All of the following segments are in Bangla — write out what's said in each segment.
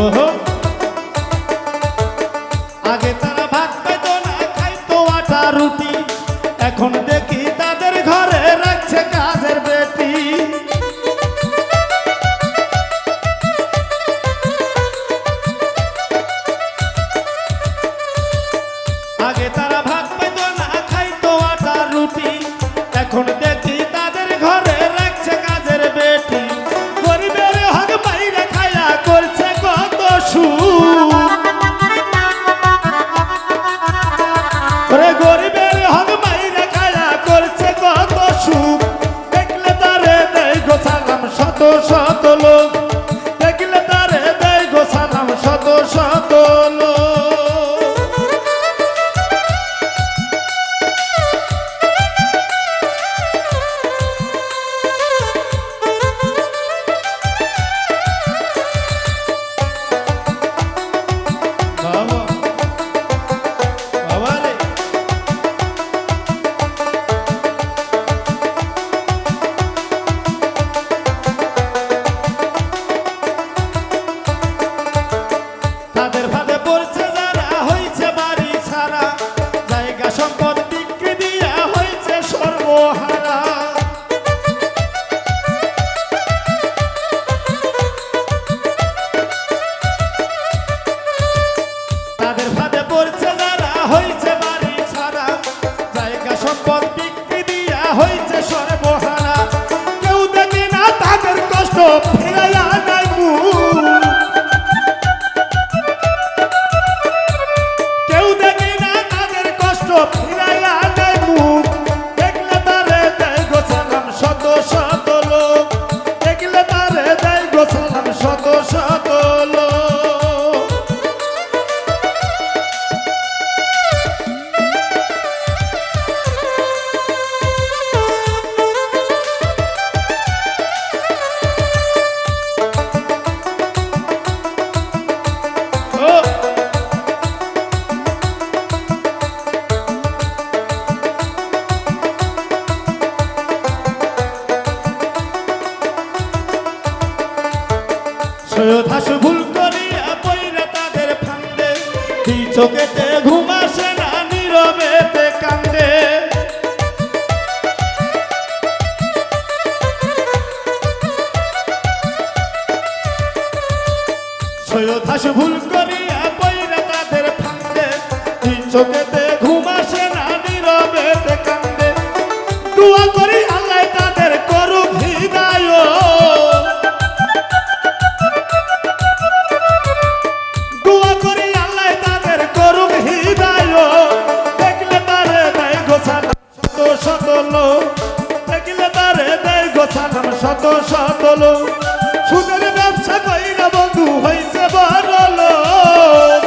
Oh. ওরে গরিবের হক বাইরে খায়া করছে কত সুখ। দেখলে তারে দেয় গো সালাম, শত শত লোক। দেখলে তারে দেয় গো সালাম, শত শত লোক। বাবা। সম্পদ বিক্রি দিয়া হয়েছে সর্বহারা। তাদের ফাঁদে পড়ছে যারা, হয়েছে বাড়ি ছাড়া। জায়গা সম্পদ বিক্রি হয়েছে সর্বহারা। কেউ দেখি না তাদের কষ্ট ফিরাইয়া হাসু ভুল করিয়া পইরা তাদের ফান্দে। দুই চোখেতে ঘুম আসে না, নীরবেতে কান্দে। সৈয়দ হাসু ভুল করিয়া পইরা তাদের ফান্দে। দুই চোখেতে ঘুম না, নীরবেতে কান্দে। দোয়া করি লোক দেখলে তারে দেয় গোছালাম শত শত লোক। সুদের ব্যবসা কইরা বন্ধু হইছে বড় লোক।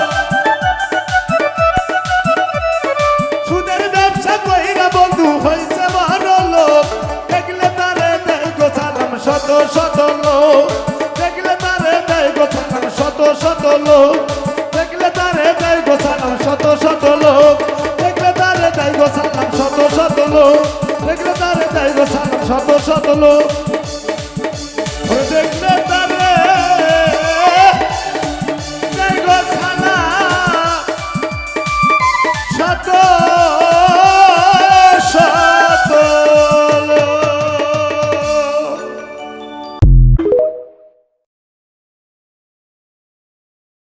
সুদের ব্যবসা কইরা বন্ধু হইছে বড় লোক। দেখলে তারে দেয় গোছালাম শত শত লোক। দেখলে তারে দেয় গোছালাম শত শত লোক। দেখলে তারে দেয় গোছালাম শত শত লোক। দেখলে তারে দেয় গোছালাম শত শত লোক। দেখলে তারে গোছালাম শত শত লোক।